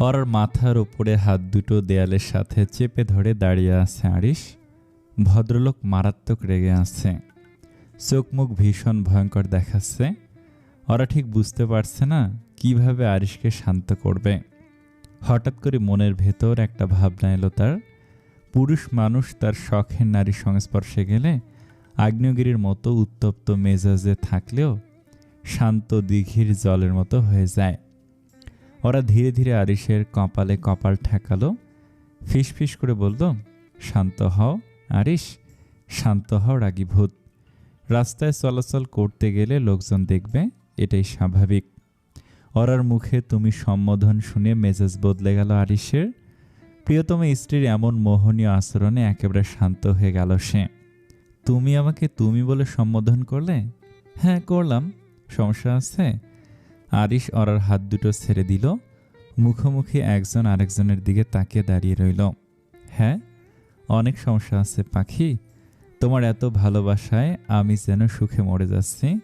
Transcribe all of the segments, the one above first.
ওর মাথার উপরে হাত দুটো দেয়ালের সাথে চেপে ধরে দাঁড়িয়ে আছে আরিশ। ভদ্রলোক মারাত্মক রেগে আছে। চোখ মুখ ভীষণ ভয়ঙ্কর দেখাচ্ছে। ওরা ঠিক বুঝতে পারছে না কীভাবে আরিশকে শান্ত করবে। হঠাৎ করে মনের ভেতর একটা ভাবনা এলো তার। পুরুষ মানুষ তার শখের নারীর সংস্পর্শে গেলে আগ্নেয়গিরির মতো উত্তপ্ত মেজাজে থাকলেও শান্ত দিঘির জলের মতো হয়ে যায়। ওরা ধীরে ধীরে আরিশের কপালে কপাল ঠেকালো। ফিস করে বলল, শান্ত হও, আরিশ, শান্ত হও, রাগী ভূত। রাস্তায় চলাচল করতে গেলে লোকজন দেখবে এটাই স্বাভাবিক। ওরার মুখে তুমি সম্বোধন শুনে মেজাজ বদলে গেল আরিশের। প্রিয়তম স্ত্রীর এমন মোহনীয় আচরণে একেবারে শান্ত হয়ে গেল সে। তুমি আমাকে তুমি বলে সম্বোধন করলে? হ্যাঁ করলাম। সমস্যা আছে? আরিশ অরার হাত দুটো ছেড়ে দিল, মুখোমুখি একজন আরেকজনের দিকে তাকিয়ে দাঁড়িয়ে রইল। হ্যাঁ অনেক সমস্যা আছে পাখি। তোমার এত ভালোবাসায় আমি যেন সুখে মরে যাচ্ছি।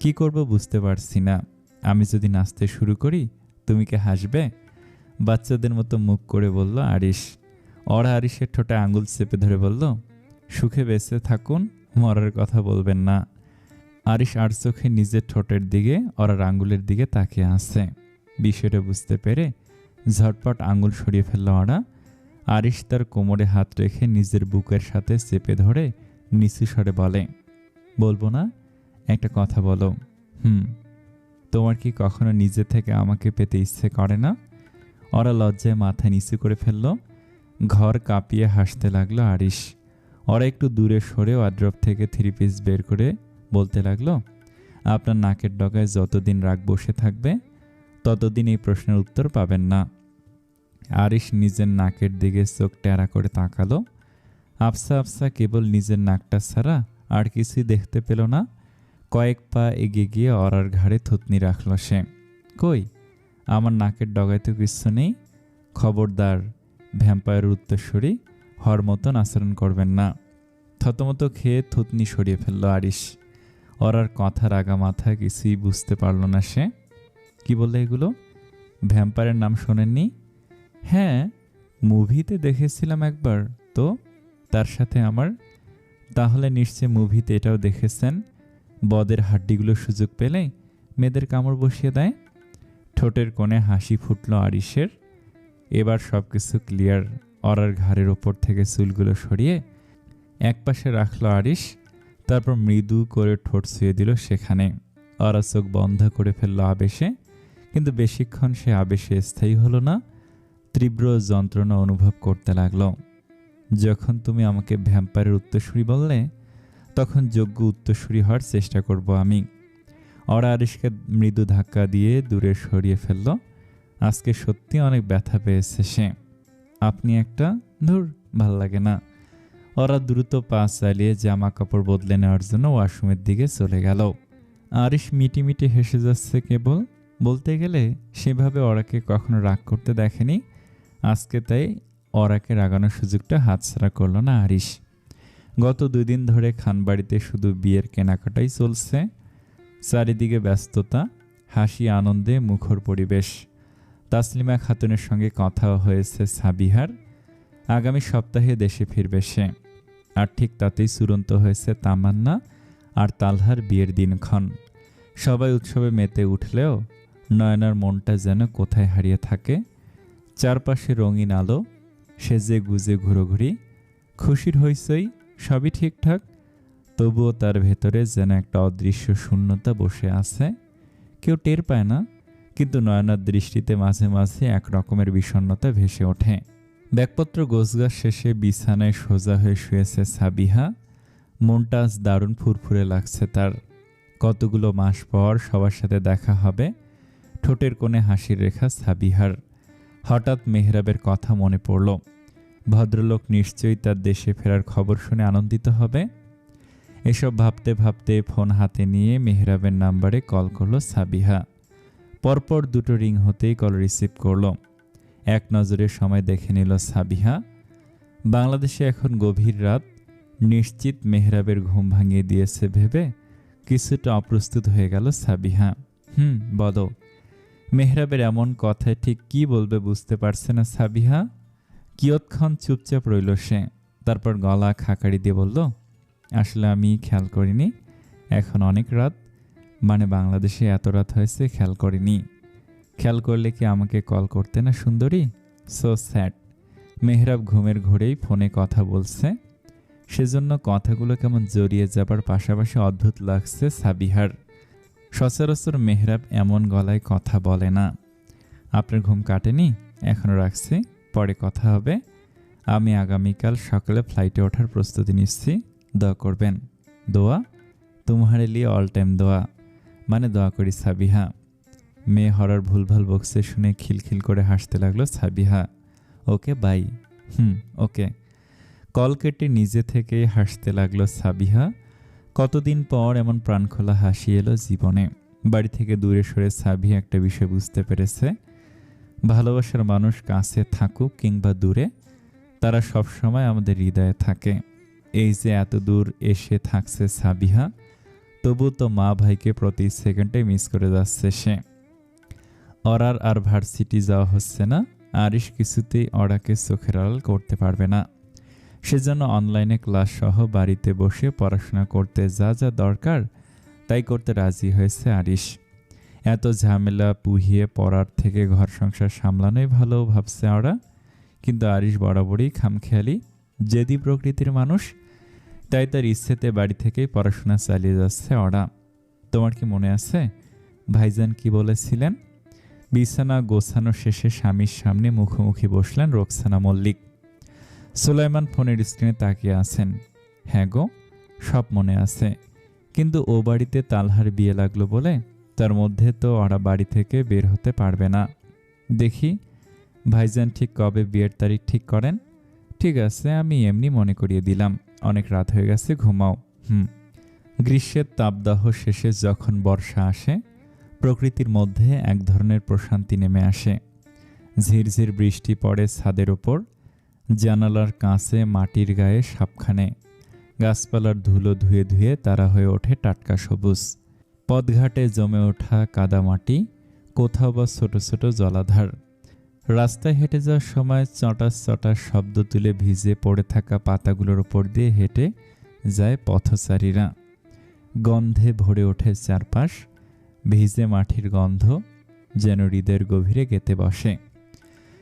কি করব বুঝতে পারছি না। আমি যদি নাচতে শুরু করি, তুমি কি হাসবে? বাচ্চাদের মতো মুখ করে বলল আরিশ। অরা আরিশের ঠোঁটে আঙুল চেপে ধরে বলল, সুখে বেঁচে থাকুন, মরার কথা বলবেন না। আরিশ আর চোখে নিজের ঠোঁটের দিকে ওরার আঙ্গুলের দিকে তাকিয়ে আছে। বিষয়টা বুঝতে পেরে ঝটপট আঙুল সরিয়ে ফেলল ওরা। আরিশ তার কোমরে হাত রেখে নিজের বুকের সাথে চেপে ধরে নিচু স্বরে বলে, বলব না, একটা কথা বলো। হুম, তোমার কি কখনো নিজে থেকে আমাকে পেতে ইচ্ছে করে না? ওরা লজ্জায় মাথা নিচু করে ফেলল। ঘর কাঁপিয়ে হাসতে লাগল আরিশ। ওরা একটু দূরে সরে ওয়াড্রপ থেকে থ্রি পিস বের করে বলতে লাগল, আপনার নাকের ডগায় যতদিন রাগ বসে থাকবে, ততদিন এই প্রশ্নের উত্তর পাবেন না। আরিশ নিজের নাকের দিকে চোখ টেরা করে তাকালো। আফসা আফসা কেবল নিজের নাকটা ছাড়া আর কিছুই দেখতে পেল না। কয়েক পা এগিয়ে গিয়ে অরার ঘাড়ে থুতনি রাখল সে। কই, আমার নাকের ডগায় তো কিছু নেই। খবরদার ভ্যাম্পায়ার উত্তরস্বরী হর মতন আচরণ করবেন না। থতমত খেয়ে থুতনি সরিয়ে ফেলল আরিশ। ওরার কথার আগা মাথা কিছুই বুঝতে পারল না সে। কি বললে এগুলো? ভ্যাম্পায়ারের নাম শোনেননি? হ্যাঁ মুভিতে দেখেছিলাম একবার। তো? তার সাথে আমার? তাহলে নিশ্চয় মুভিতে এটাও দেখেছেন? বদের হাড্ডিগুলো সুযোগ পেলে মেয়েদের কামড় বসিয়ে দেয়? ঠোঁটের কোণে হাসি ফুটল আরিশের। এবার সব কিছু ক্লিয়ার। অরার ঘাড়ের ওপর থেকে চুলগুলো সরিয়ে একপাশে রাখল আরিশ। তারপর মৃদু করে ঠোঁট ছুঁয়ে দিল সেখানে। অরা চোখ বন্ধ করে ফেলল আবেশে, কিন্তু বেশিক্ষণ সে আবেশে স্থায়ী হলো না, তীব্র যন্ত্রণা অনুভব করতে লাগল। যখন তুমি আমাকে ভ্যাম্পায়ারের উত্তরসূরি বললে, তখন যোগ্য উত্তরসূরি হওয়ার চেষ্টা করব আমি। অরা আরিশকে মৃদু ধাক্কা দিয়ে দূরে সরিয়ে ফেলল। আজকে সত্যি অনেক ব্যথা পেয়েছে সে। আপনি একটা, ধুর, ভালো লাগে না। ওরা দ্রুত পা চালিয়ে জামা কাপড় বদলে নেওয়ার জন্য ওয়াশরুমের দিকে চলে গেল। আরিশ মিটি মিটি হেসে যাচ্ছে কেবল। বলতে গেলে সেভাবে ওরাকে কখনো রাগ করতে দেখেনি। আজকে তাই ওরাকে রাগানোর সুযোগটা হাতছাড়া করল না আরিশ। গত দুই দিন ধরে খানবাড়িতে শুধু বিয়ের কেনাকাটাই চলছে। চারিদিকে ব্যস্ততা, হাসি, আনন্দে মুখর পরিবেশ। তাসলিমা খাতুনের সঙ্গে কথা হয়েছে সাবিহার। আগামী সপ্তাহে দেশে ফিরবে সে। আর ঠিক তাতেই চূড়ান্ত হয়েছে তামান্না আর তালহার বিয়ের দিনক্ষণ। সবাই উৎসবে মেতে উঠলেও নয়নার মনটা যেন কোথায় হারিয়ে থাকে। চারপাশে রঙিন আলো, সেজে গুজে ঘুরোঘুরি, খুশির হইসই সবই ঠিকঠাক, তবুও তার ভেতরে যেন একটা অদৃশ্য শূন্যতা বসে আছে। কেউ টের পায় না, কিন্তু নয়নার দৃষ্টিতে মাঝে মাঝে এক রকমের বিষণ্ণতা ভেসে ওঠে। ব্যাগপত্র গোছগাছ শেষে বিছানায় সোজা হয়ে শুয়েছে সাবিহা। মনটা আজ দারুণ ফুরফুরে লাগছে তার। কতগুলো মাস পর সবার সাথে দেখা হবে। ঠোঁটের কোণে হাসির রেখা সাবিহার। হঠাৎ মেহরাবের কথা মনে পড়ল। ভদ্রলোক নিশ্চয়ই তার দেশে ফেরার খবর শুনে আনন্দিত হবে। এসব ভাবতে ভাবতে ফোন হাতে নিয়ে মেহরাবের নাম্বারে কল করল সাবিহা। পরপর দুটো রিং হতেই কল রিসিভ করল। এক নজরে সময় দেখে নিল সাবিহা। বাংলাদেশে এখন গভীর রাত, নিশ্চিত মেহরাবের ঘুম ভাঙিয়ে দিয়েছে ভেবে কিছুটা অপ্রস্তুত হয়ে গেল সাবিহা। হুম, বলো। মেহরাবের এমন কথায় ঠিক কি বলবে বুঝতে পারছে না সাবিহা। কিয়ৎক্ষণ চুপচাপ রইল সে, তারপর গলা খাকারি দিয়ে বলল, আসলে আমি খেয়াল করিনি, এখন অনেক রাত মানে বাংলাদেশে এত রাত হয়েছে খেয়াল করিনি। খেয়াল করলে কি আমাকে কল করতে না সুন্দরী? সো স্যাড মেহরাব ঘুমের ঘোরেই ফোনে কথা বলছে। সেজন্য কথাগুলো কেমন জড়িয়ে যাবার পাশাপাশি অদ্ভুত লাগছে সাবিহার। সচরাচর মেহরাব এমন গলায় কথা বলে না। আপনার ঘুম কাটেনি? এখনও রাখছি। পরে কথা হবে। আমি আগামীকাল সকালে ফ্লাইটে ওঠার প্রস্তুতি নিচ্ছি। দোয়া করবেন। দোয়া? তোমার লিয়ে অল টাইম দোয়া। মানে দোয়া করি সাবিহা। মেয়ে হরার ভুলভাল বকছে শুনে খিলখিল করে হাসতে লাগল Sabiha. Okay, bye. Hmm, okay. Call কেটে নিজে থেকে হাসতে লাগল সাবিহা। কতদিন পর এমন প্রাণখোলা হাসি এলো জীবনে। বাড়ি থেকে দূরে সরে সাবিহা একটা বিষয় বুঝতে পেরেছে। ভালোবাসার মানুষ কাছে থাকুক কিংবা দূরে, তারা সবসময় আমাদের হৃদয়ে থাকে। এই যে এত দূর এসে থাকছে সাবিহা, তবু তো মা ভাইকে প্রতি সেকেন্ডে মিস করে যাচ্ছে সে। অরার আর ভার্সিটি যাওয়া হচ্ছে না, আরিশ কিছুতেই অরাকে চোখের আড়াল করতে পারবে না। সেজন্য অনলাইনে ক্লাস সহ বাড়িতে বসে পড়াশোনা করতে যা যা দরকার, তাই করতে রাজি হয়েছে আরিশ। এত ঝামেলা পুহিয়ে পড়ার থেকে ঘর সংসার সামলানোই ভালো ভাবছে ওরা কিন্তু আরিশ বরাবরই খামখেয়ালি জেদি প্রকৃতির মানুষ, তাই তার ইচ্ছেতে বাড়ি থেকেই পড়াশোনা চালিয়ে যাচ্ছে ওরা তোমার কি মনে আছে? ভাইজান কি বলেছিলেন? বিছানা গোছানো শেষে স্বামীর সামনে মুখোমুখি বসলেন রোকসানা মল্লিক। সুলাইমান ফোনের স্ক্রিনে তাকিয়ে আছেন। হ্যাঁ গো, সব মনে আছে। কিন্তু ও বাড়িতে তালহার বিয়ে লাগল বলে তার মধ্যে তো ওরা বাড়ি থেকে বের হতে পারবে না। দেখি, ভাইজান ঠিক কবে বিয়ের তারিখ ঠিক করেন? ঠিক আছে, আমি এমনি মনে করিয়ে দিলাম। অনেক রাত হয়ে গেছে, ঘুমাও। হুম। গ্রীষ্মের তাপদাহ শেষে যখন বর্ষা আসে প্রকৃতির মধ্যে এক ধরনের প্রশান্তি নেমে আসে। ঝিরঝির বৃষ্টি পড়ে ছাদের ওপর, জানালার কাছে মাটির গায়ে সাপখানে। গাছপালার ধুলো ধুয়ে ধুয়ে তারা হয়ে ওঠে টাটকা সবুজ। পথঘাটে জমে ওঠা কাদামাটি কোথাও বা ছোট ছোট জলাধার। রাস্তায় হেঁটে যাওয়ার সময় চটাস চটাস শব্দ তুলে ভিজে পড়ে থাকা পাতাগুলোর ওপর দিয়ে হেঁটে যায় পথচারীরা। গন্ধে ভরে ওঠে চারপাশ ভিজে মাটির গন্ধ যেন হৃদয়ের গভীরে গেতে বসে।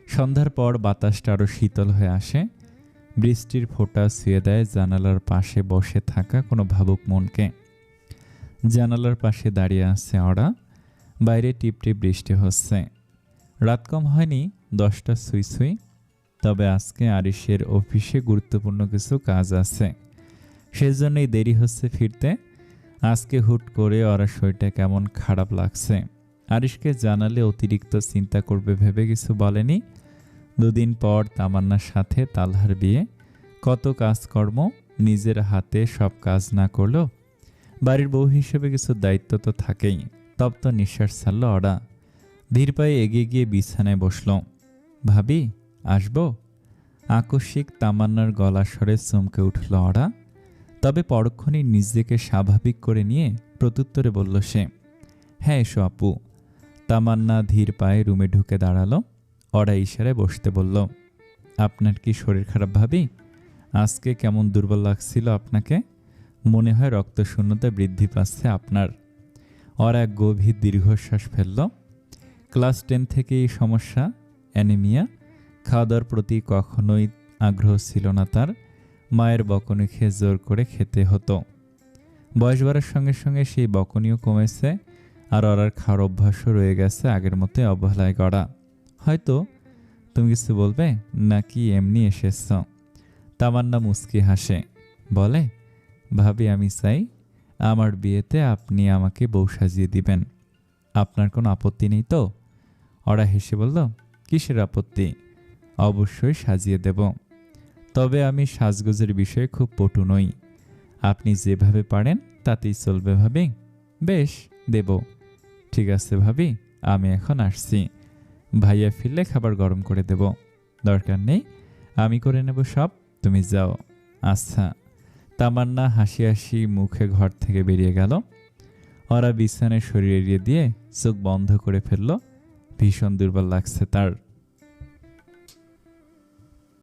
সন্ধ্যার পর বাতাসটা আরও শীতল হয়ে আসে। বৃষ্টির ফোঁটা শুয়ে দেয় জানালার পাশে বসে থাকা কোনো ভাবুক মনকে। জানালার পাশে দাঁড়িয়ে আছে ওরা বাইরে টিপটিপ বৃষ্টি হচ্ছে। রাত কম হয়নি, দশটা সুই সুই তবে আজকে আরিশের অফিসে গুরুত্বপূর্ণ কিছু কাজ আছে। সেজন্যই দেরি হচ্ছে ফিরতে। আজকে হুট করে ওরা শরীরটা কেমন খারাপ লাগছে। আরিশকে জানালে অতিরিক্ত চিন্তা করবে, ভেবে কিছু বলেনি। দুদিন পর তামান্নার সাথে তালহার বিয়ে। কত কাজকর্ম, নিজের হাতে সব কাজ না করলেও বাড়ির বউ হিসেবে কিছু দায়িত্ব তো থাকেই। তপ্ত নিঃশ্বাস ছাড়ল ওরা। ধীর পায়ে এগিয়ে গিয়ে বিছানায় বসল। ভাবি, আসব? আকস্মিক তামান্নার গলা স্বরে চমকে উঠল ওরা। তবে পরক্ষণেই নিজেকে স্বাভাবিক করে নিয়ে প্রত্যুত্তরে বলল সে হ্যাঁ এসো আপু। তামান্না ধীর পায়ে রুমে ঢুকে দাঁড়াল, অরা ইশারায় বসতে বলল, আপনার কি শরীর খারাপ ভাবি? আজকে কেমন দুর্বল লাগছিল আপনাকে? মনে হয় রক্তশূন্যতা বৃদ্ধি পাচ্ছে আপনার। এক গভীর দীর্ঘশ্বাস ফেলল। ক্লাস টেন থেকে এই সমস্যা, অ্যানিমিয়া, খাওয়া দাওয়ার প্রতি কখনোই আগ্রহ ছিল না তার। মায়ের বকনি খেয়ে জোর করে খেতে হতো। বয়স বাড়ার সঙ্গে সঙ্গে সেই বকনিও কমেছে আর ওরার খাওয়ার অভ্যাসও রয়ে গেছে আগের মতোই অবহেলায় গড়া। হয়তো তুমি কিছু বলবে? নাকি এমনি এসেছ? তামান্না মুস্কি হাসে। বলে, ভাবি, আমি চাই আমার বিয়েতে আপনি আমাকে বউ সাজিয়ে দিবেন। আপনার কোনো আপত্তি নেই তো? ওরা হেসে বলল, কিসের আপত্তি? অবশ্যই সাজিয়ে দেব। তবে আমি সাজগোজের বিষয়ে খুব পটু নই। আপনি যেভাবে পারেন, তাতেই চলবে ভাবি। বেশ, দেব। ঠিক আছে ভাবি, আমি এখন আসছি। ভাইয়া ফিরলে খাবার গরম করে দেব। দরকার নেই, আমি করে নেব সব, তুমি যাও। আচ্ছা। তামান্না হাসি হাসি মুখে ঘর থেকে বেরিয়ে গেল। ওরা বিছানায় শরীর এড়িয়ে দিয়ে চোখ বন্ধ করে ফেলল। ভীষণ দুর্বল লাগছে তার।